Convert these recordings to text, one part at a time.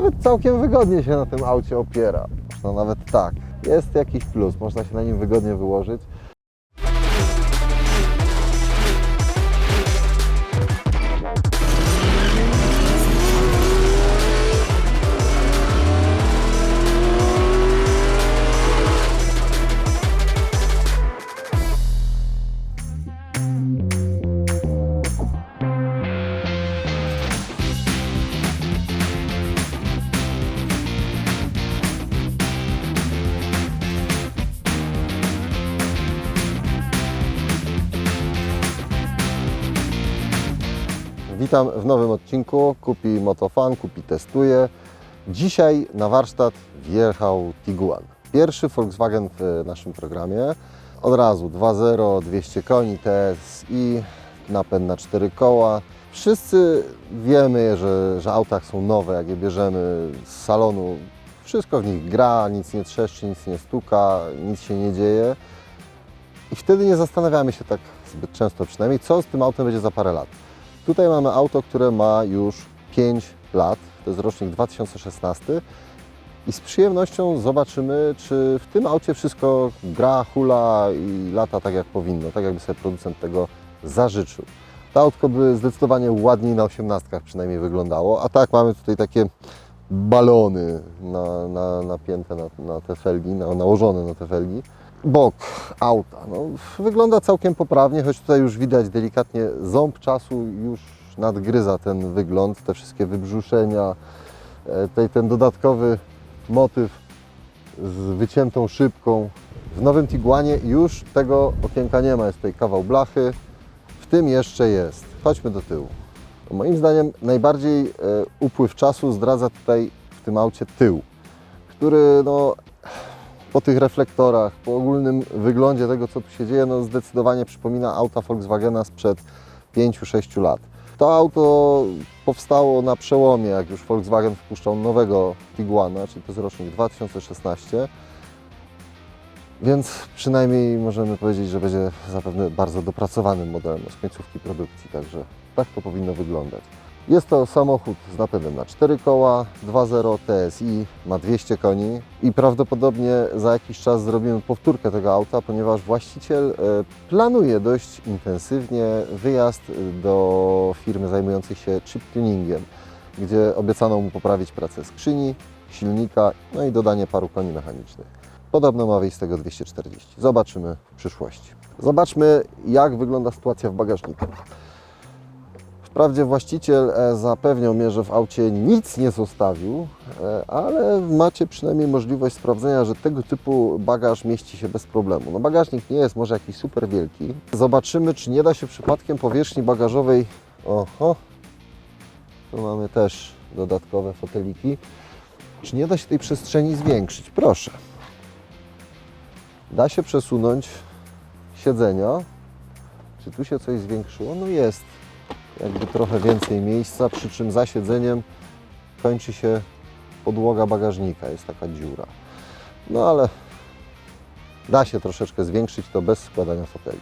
nawet całkiem wygodnie się na tym aucie opiera. No nawet tak. Jest jakiś plus, można się na nim wygodnie wyłożyć. Witam w nowym odcinku Kupi Motofan, Kupi testuje. Dzisiaj na warsztat wjechał Tiguan. Pierwszy Volkswagen w naszym programie. Od razu 2.0, 200 koni TSI, napęd na 4 koła. Wszyscy wiemy, że, że autach są nowe, jak je bierzemy z salonu. Wszystko w nich gra, nic nie trzeszczy, nic nie stuka, nic się nie dzieje. I wtedy nie zastanawiamy się tak zbyt często przynajmniej, co z tym autem będzie za parę lat. Tutaj mamy auto, które ma już 5 lat, to jest rocznik 2016 i z przyjemnością zobaczymy, czy w tym aucie wszystko gra, hula i lata tak jak powinno, tak jakby sobie producent tego zażyczył. To autko by zdecydowanie ładniej na osiemnastkach przynajmniej wyglądało, a tak mamy tutaj takie balony na, na, napięte na, na te felgi, na, nałożone na te felgi. Bok auta no, wygląda całkiem poprawnie, choć tutaj już widać delikatnie ząb czasu już nadgryza ten wygląd, te wszystkie wybrzuszenia, e, tutaj ten dodatkowy motyw z wyciętą szybką. W nowym Tiguanie już tego okienka nie ma, jest tutaj kawał blachy, w tym jeszcze jest. Chodźmy do tyłu. Moim zdaniem najbardziej e, upływ czasu zdradza tutaj w tym aucie tył, który no, po tych reflektorach, po ogólnym wyglądzie tego, co tu się dzieje, no zdecydowanie przypomina auta Volkswagena sprzed 5-6 lat. To auto powstało na przełomie, jak już Volkswagen wpuszczał nowego Tiguana, czyli to jest rocznik 2016. Więc przynajmniej możemy powiedzieć, że będzie zapewne bardzo dopracowanym modelem z końcówki produkcji, także tak to powinno wyglądać. Jest to samochód z napędem na 4 koła, 2.0 TSI, ma 200 koni i prawdopodobnie za jakiś czas zrobimy powtórkę tego auta, ponieważ właściciel e, planuje dość intensywnie wyjazd do firmy zajmującej się chip tuningiem, gdzie obiecano mu poprawić pracę skrzyni, silnika, no i dodanie paru koni mechanicznych. Podobno ma wyjść z tego 240. Zobaczymy w przyszłości. Zobaczmy, jak wygląda sytuacja w bagażniku. Wprawdzie właściciel e, zapewniał mnie, że w aucie nic nie zostawił, e, ale macie przynajmniej możliwość sprawdzenia, że tego typu bagaż mieści się bez problemu. No bagażnik nie jest może jakiś super wielki. Zobaczymy, czy nie da się przypadkiem powierzchni bagażowej... Oho, tu mamy też dodatkowe foteliki. Czy nie da się tej przestrzeni zwiększyć? Proszę. Da się przesunąć siedzenia. Czy tu się coś zwiększyło? No jest jakby trochę więcej miejsca, przy czym za siedzeniem kończy się podłoga bagażnika, jest taka dziura. No ale da się troszeczkę zwiększyć to bez składania foteli.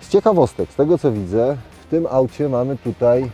Z ciekawostek, z tego co widzę, w tym aucie mamy tutaj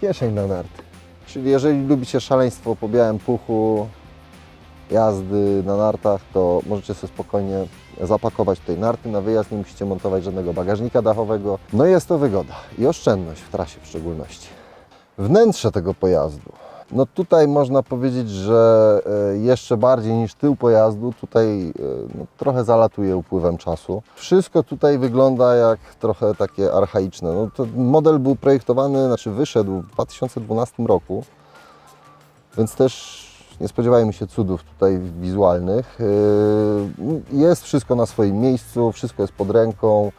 kieszeń na narty. Czyli jeżeli lubicie szaleństwo po białym puchu, jazdy na nartach, to możecie sobie spokojnie zapakować tutaj narty na wyjazd, nie musicie montować żadnego bagażnika dachowego. No i jest to wygoda i oszczędność w trasie w szczególności. Wnętrze tego pojazdu. No tutaj można powiedzieć, że e, jeszcze bardziej niż tył pojazdu, tutaj e, no, trochę zalatuje upływem czasu. Wszystko tutaj wygląda jak trochę takie archaiczne. No, to model był projektowany, znaczy wyszedł w 2012 roku, więc też nie spodziewajmy się cudów tutaj wizualnych. Yy, Jest wszystko na swoim miejscu, wszystko jest pod ręką.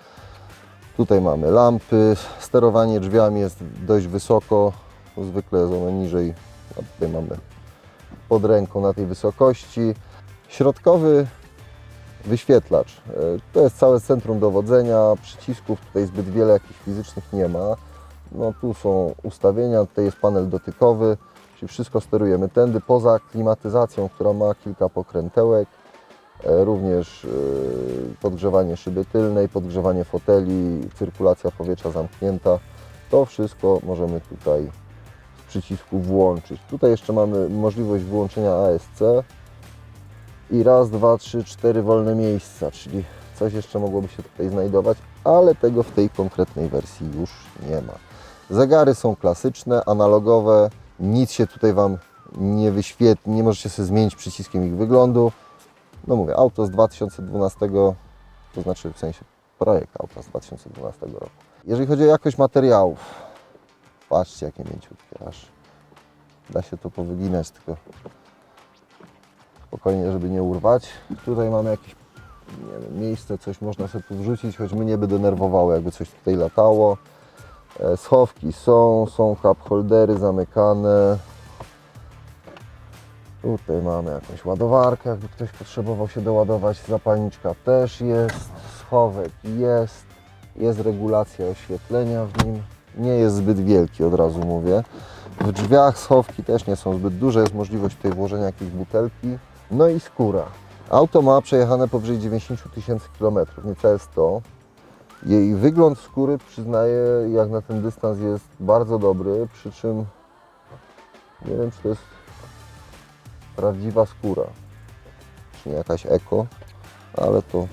Tutaj mamy lampy, sterowanie drzwiami jest dość wysoko, zwykle jest ono niżej, a tutaj mamy pod ręką na tej wysokości. Środkowy wyświetlacz, Yy, to jest całe centrum dowodzenia, przycisków tutaj zbyt wiele jakichś fizycznych nie ma. No tu są ustawienia, tutaj jest panel dotykowy, czyli wszystko sterujemy tędy, poza klimatyzacją, która ma kilka pokrętełek, e, również e, podgrzewanie szyby tylnej, podgrzewanie foteli, cyrkulacja powietrza zamknięta. To wszystko możemy tutaj w przycisku włączyć. Tutaj jeszcze mamy możliwość wyłączenia ASC i raz, dwa, trzy, cztery wolne miejsca, czyli coś jeszcze mogłoby się tutaj znajdować, ale tego w tej konkretnej wersji już nie ma. Zegary są klasyczne, analogowe, nic się tutaj Wam nie wyświetli, nie możecie sobie zmienić przyciskiem ich wyglądu. No mówię, auto z 2012, to znaczy w sensie projekt auta z 2012 roku. Jeżeli chodzi o jakość materiałów, patrzcie jakie mięciutkie, aż da się to powyginać, tylko spokojnie, żeby nie urwać. Tutaj mamy jakieś wiem, miejsce, coś można sobie tu wrzucić, choć mnie by denerwowało, jakby coś tutaj latało. E, Schowki są, są cup holdery zamykane. Tutaj mamy jakąś ładowarkę, jakby ktoś potrzebował się doładować. Zapalniczka też jest, schowek jest, jest regulacja oświetlenia w nim. Nie jest zbyt wielki, od razu mówię. W drzwiach schowki też nie są zbyt duże, jest możliwość tutaj włożenia jakiejś butelki. No i skóra. Auto ma przejechane powyżej 90 000 tysięcy kilometrów, niecałe 100. Jej wygląd skóry, przyznaję, jak na ten dystans jest bardzo dobry, przy czym nie wiem, czy to jest prawdziwa skóra, czy nie jakaś eko, ale to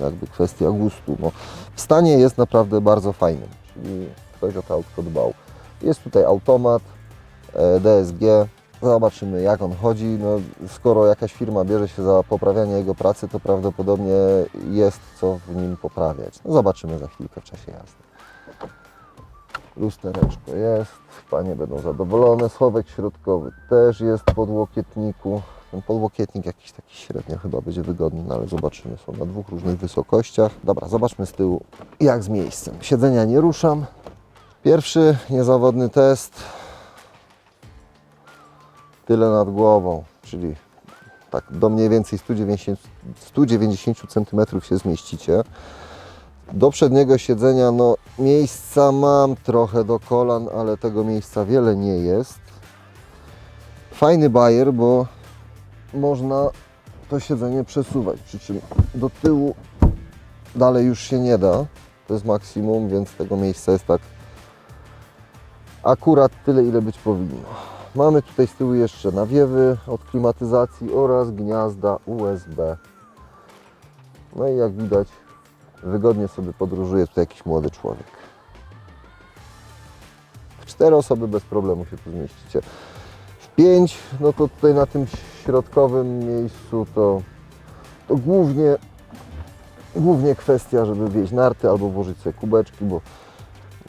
jakby kwestia gustu. No, w stanie jest naprawdę bardzo fajnym, czyli ktoś o to autko dbał. Jest tutaj automat, e, DSG, zobaczymy jak on chodzi. No, skoro jakaś firma bierze się za poprawianie jego pracy, to prawdopodobnie jest co w nim poprawiać. No, zobaczymy za chwilkę w czasie jazdy. Lustereczko jest, panie będą zadowolone. Schowek środkowy też jest po podłokietniku. Ten podłokietnik jakiś taki średnio chyba będzie wygodny, no ale zobaczymy. Są na dwóch różnych wysokościach. Dobra, zobaczmy z tyłu jak z miejscem. Siedzenia nie ruszam. Pierwszy niezawodny test. Tyle nad głową, czyli tak do mniej więcej 190, 190 cm się zmieścicie. Do przedniego siedzenia, no miejsca mam trochę do kolan, ale tego miejsca wiele nie jest. Fajny bajer, bo można to siedzenie przesuwać, przy czym do tyłu dalej już się nie da. To jest maksimum, więc tego miejsca jest tak akurat tyle, ile być powinno. Mamy tutaj z tyłu jeszcze nawiewy od klimatyzacji oraz gniazda USB. No i jak widać, wygodnie sobie podróżuje tutaj jakiś młody człowiek. W cztery osoby bez problemu się tu zmieścicie. W pięć, no to tutaj na tym środkowym miejscu to, to głównie, głównie kwestia, żeby wieźć narty albo włożyć sobie kubeczki, bo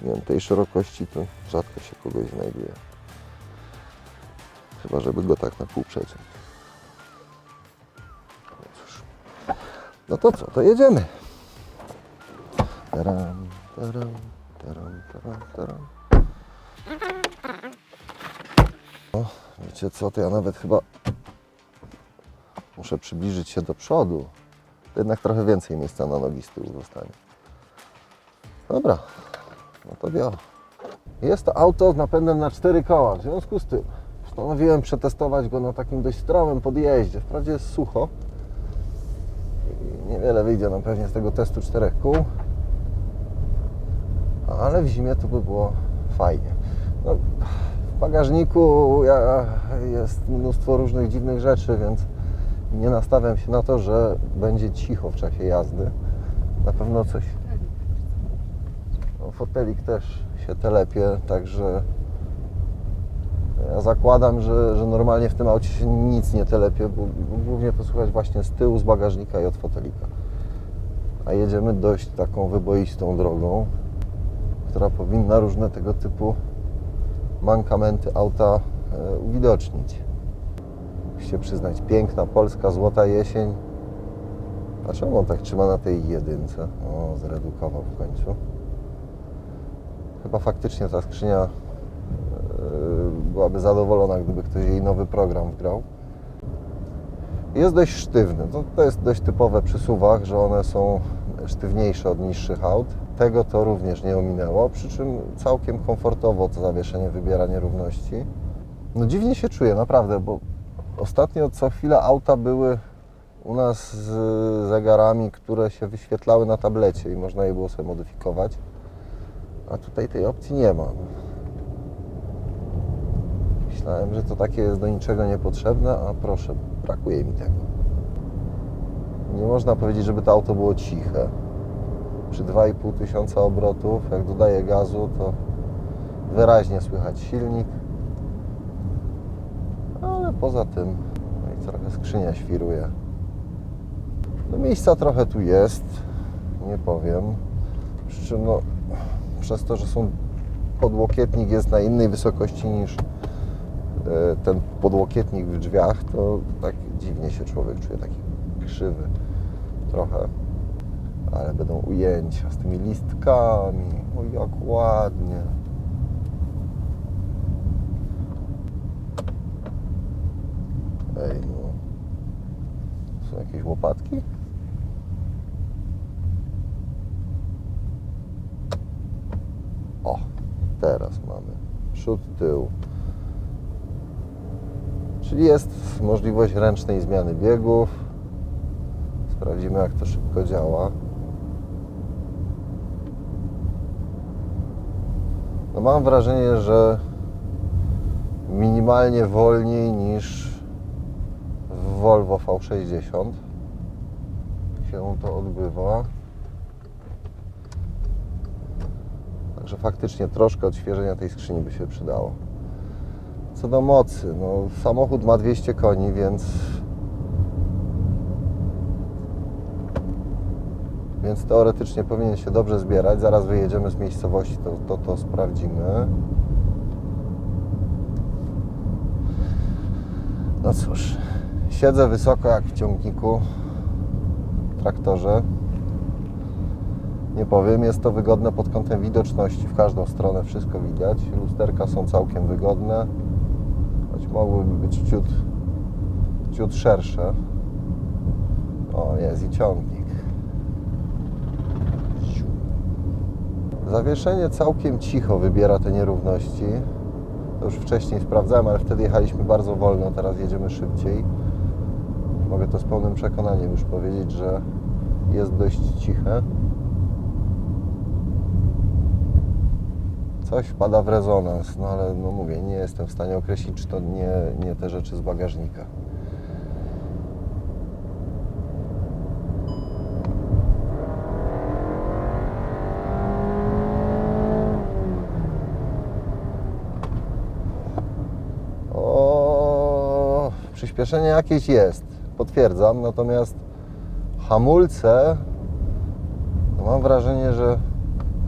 nie wiem, tej szerokości to rzadko się kogoś znajduje. Chyba, żeby go tak na pół przeciąć. No. No to co, to jedziemy. Taram, taram, taram, taram, taram. O, wiecie co, to ja nawet chyba muszę przybliżyć się do przodu. To jednak trochę więcej miejsca na nogi z tyłu zostanie. Dobra, no to biorę. Jest to auto z napędem na cztery koła, w związku z tym postanowiłem przetestować go na takim dość stromym podjeździe. Wprawdzie jest sucho. I niewiele wyjdzie nam pewnie z tego testu czterech kół. Ale w zimie to by było fajnie. No, w bagażniku jest mnóstwo różnych dziwnych rzeczy, więc nie nastawiam się na to, że będzie cicho w czasie jazdy. Na pewno coś. No, fotelik też się telepie, także ja zakładam, że, że normalnie w tym aucie się nic nie telepie, bo głównie to słychać właśnie z tyłu, z bagażnika i od fotelika. A jedziemy dość taką wyboistą drogą, która powinna różne tego typu mankamenty auta e, uwidocznić. Muszę się przyznać, piękna polska złota jesień. A czemu on tak trzyma na tej jedynce? O, zredukował w końcu. Chyba faktycznie ta skrzynia byłaby zadowolona, gdyby ktoś jej nowy program wgrał. Jest dość sztywny. To, to jest dość typowe przy suwach, że one są sztywniejsze od niższych aut. Tego to również nie ominęło, przy czym całkiem komfortowo to zawieszenie wybiera nierówności. No dziwnie się czuję, naprawdę, bo ostatnio co chwila auta były u nas z zegarami, które się wyświetlały na tablecie i można je było sobie modyfikować. A tutaj tej opcji nie ma. Myślałem, że to takie jest do niczego niepotrzebne, a proszę, brakuje mi tego. Nie można powiedzieć, żeby to auto było ciche. Przy 2,5 tysiąca obrotów, jak dodaję gazu, to wyraźnie słychać silnik. Ale poza tym, no i trochę skrzynia świruje. No miejsca trochę tu jest, nie powiem. Przy czym no, przez to, że są podłokietnik jest na innej wysokości niż ten podłokietnik w drzwiach, to tak dziwnie się człowiek czuje, taki krzywy trochę. Ale będą ujęcia z tymi listkami. O, jak ładnie. Ej, no. Są jakieś łopatki? O, teraz mamy przód, tył. Czyli jest możliwość ręcznej zmiany biegów. Sprawdzimy, jak to szybko działa. No mam wrażenie, że minimalnie wolniej niż w Volvo V60 się to odbywa. Także faktycznie troszkę odświeżenia tej skrzyni by się przydało. Co do mocy, no samochód ma 200 koni, więc więc teoretycznie powinien się dobrze zbierać. Zaraz wyjedziemy z miejscowości, to, to, to sprawdzimy. No cóż, siedzę wysoko jak w ciągniku, w traktorze. Nie powiem, jest to wygodne pod kątem widoczności, w każdą stronę wszystko widać. Lusterka są całkiem wygodne, choć mogłyby być ciut, ciut szersze. O, jest i ciągnik. Zawieszenie całkiem cicho wybiera te nierówności. To już wcześniej sprawdzałem, ale wtedy jechaliśmy bardzo wolno, teraz jedziemy szybciej. Mogę to z pełnym przekonaniem już powiedzieć, że jest dość ciche. Coś wpada w rezonans, no ale no mówię, nie jestem w stanie określić, czy to nie, nie te rzeczy z bagażnika. O, przyspieszenie jakieś jest, potwierdzam, natomiast hamulce, no mam wrażenie, że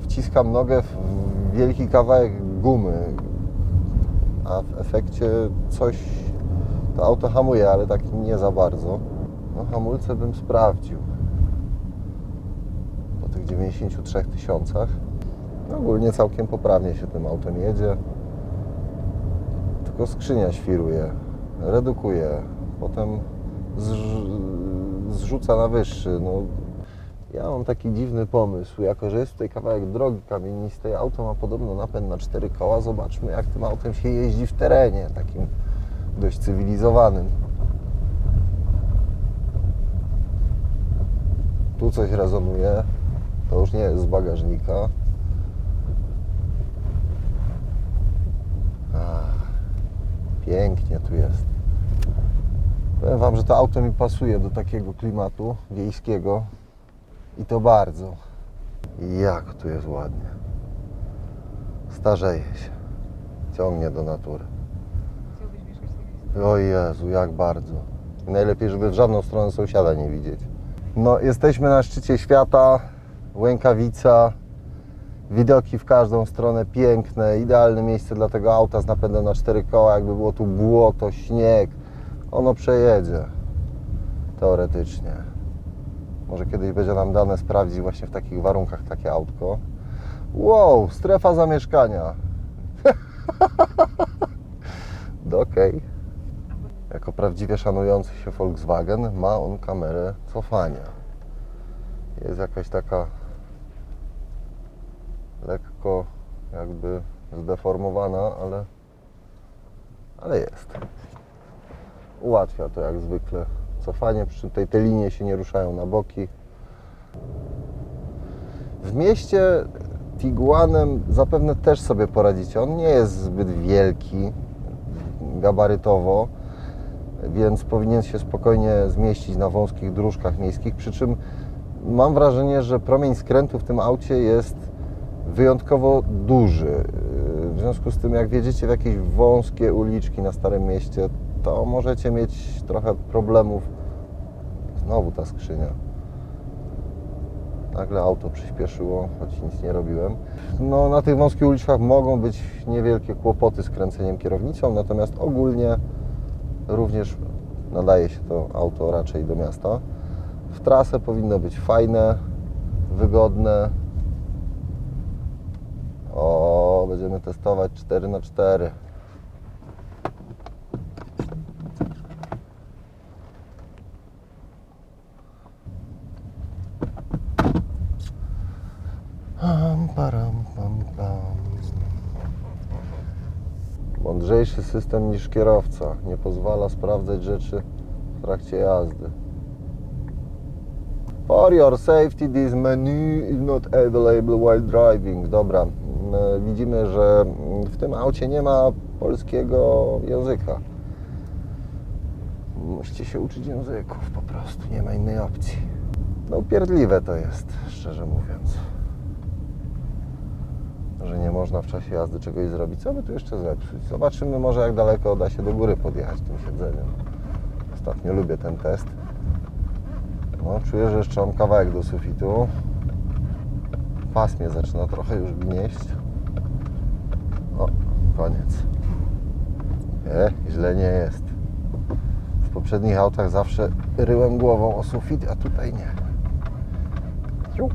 wciskam nogę w wielki kawałek gumy, a w efekcie coś to auto hamuje, ale tak nie za bardzo. No hamulce bym sprawdził po tych 93 tysiącach. No, ogólnie całkiem poprawnie się tym autem jedzie. Tylko skrzynia świruje, redukuje, potem zrz- zrzuca na wyższy. No, ja mam taki dziwny pomysł, jako że jest tutaj kawałek drogi kamienistej, auto ma podobno napęd na cztery koła, zobaczmy jak tym autem się jeździ w terenie, takim dość cywilizowanym. Tu coś rezonuje, to już nie jest z bagażnika. Ach, pięknie tu jest. Powiem Wam, że to auto mi pasuje do takiego klimatu wiejskiego. I to bardzo. Jak tu jest ładnie. Starzeje się. Ciągnie do natury. Chciałbyś mieszkać w takim miejscu? O Jezu, jak bardzo. I Najlepiej, żeby w żadną stronę sąsiada nie widzieć. No, jesteśmy na szczycie świata. Łękawica. Widoki w każdą stronę piękne. Idealne miejsce dla tego auta z napędem na cztery koła. Jakby było tu błoto, śnieg. Ono przejedzie. Teoretycznie. Może kiedyś będzie nam dane sprawdzić właśnie w takich warunkach takie autko. Wow, strefa zamieszkania. No Okej. Jako prawdziwie szanujący się Volkswagen ma on kamerę cofania. Jest jakaś taka lekko jakby zdeformowana, ale, ale jest. Ułatwia to jak zwykle cofanie, przy czym te linie się nie ruszają na boki. W mieście Tiguanem zapewne też sobie poradzicie. On nie jest zbyt wielki. gabarytowo, więc powinien się spokojnie zmieścić na wąskich dróżkach miejskich. Przy czym mam wrażenie, że promień skrętu w tym aucie jest wyjątkowo duży. W związku z tym, jak wjedziecie w jakieś wąskie uliczki na Starym Mieście, to możecie mieć trochę problemów. Znowu ta skrzynia. Nagle auto przyspieszyło, choć nic nie robiłem. No, na tych wąskich uliczkach mogą być niewielkie kłopoty z kręceniem kierownicą, natomiast ogólnie również nadaje się to auto raczej do miasta. W trasę powinno być fajne, wygodne. O, będziemy testować 4 Mądrzejszy system niż kierowca. Nie pozwala sprawdzać rzeczy w trakcie jazdy. For your safety, this menu is not available while driving. Dobra, mm, widzimy, że w tym aucie nie ma polskiego języka. Musicie się uczyć języków po prostu, nie ma innej opcji. No upierdliwe to jest, szczerze mówiąc. Że nie można w czasie jazdy czegoś zrobić. Co by tu jeszcze zepsuć? Zobaczymy może jak daleko da się do góry podjechać tym siedzeniem. Ostatnio lubię ten test. No, czuję, że jeszcze mam kawałek do sufitu. Pas mnie zaczyna trochę już gnieść. O, koniec. Nie, źle nie jest. W poprzednich autach zawsze ryłem głową o sufit, a tutaj nie. Ciu,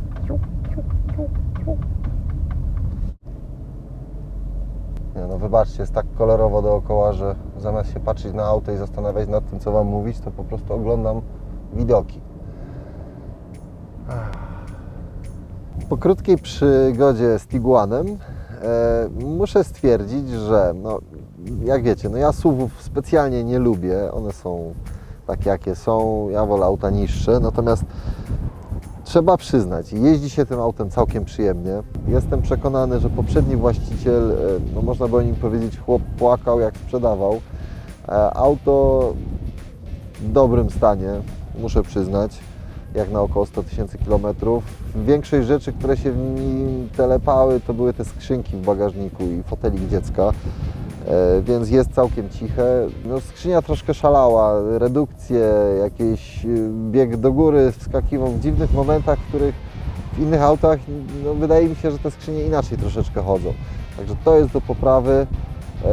wybaczcie, jest tak kolorowo dookoła, że zamiast się patrzeć na auto i zastanawiać nad tym, co Wam mówić, to po prostu oglądam widoki. Po krótkiej przygodzie z Tiguanem e, muszę stwierdzić, że no, jak wiecie, no ja SUVów specjalnie nie lubię. One są takie, jakie są. Ja wolę auta niższe. Natomiast trzeba przyznać, jeździ się tym autem całkiem przyjemnie. Jestem przekonany, że poprzedni właściciel, e, no można by o nim powiedzieć, chłop płakał jak sprzedawał. E, Auto w dobrym stanie, muszę przyznać, jak na około 100 tysięcy kilometrów. Większość rzeczy, które się w nim telepały, to były te skrzynki w bagażniku i fotelik dziecka, więc jest całkiem ciche. No, skrzynia troszkę szalała, redukcje, jakiś y, bieg do góry, wskakiwał w dziwnych momentach, w których w innych autach no, wydaje mi się, że te skrzynie inaczej troszeczkę chodzą. Także to jest do poprawy. E,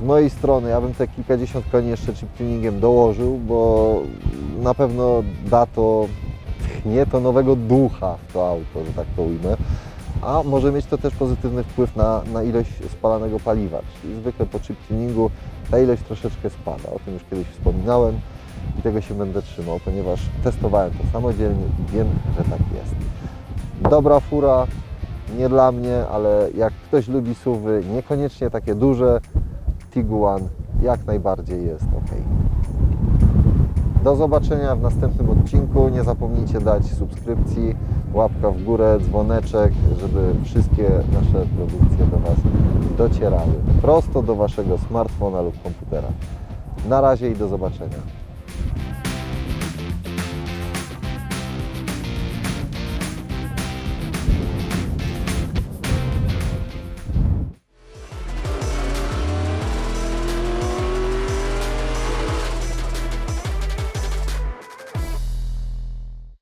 Z mojej strony ja bym te kilkadziesiąt koni jeszcze chip tuningiem dołożył, bo na pewno da to, tchnie to nowego ducha w to auto, że tak to ujmę. A może mieć to też pozytywny wpływ na, na ilość spalanego paliwa. Czyli zwykle po chip tuningu ta ilość troszeczkę spada. O tym już kiedyś wspominałem i tego się będę trzymał, ponieważ testowałem to samodzielnie i wiem, że tak jest. Dobra fura, nie dla mnie, ale jak ktoś lubi suwy, niekoniecznie takie duże, Tiguan jak najbardziej jest ok. Do zobaczenia w następnym odcinku. Nie zapomnijcie dać subskrypcji, łapka w górę, dzwoneczek, żeby wszystkie nasze produkcje do Was docierały prosto do Waszego smartfona lub komputera. Na razie i do zobaczenia.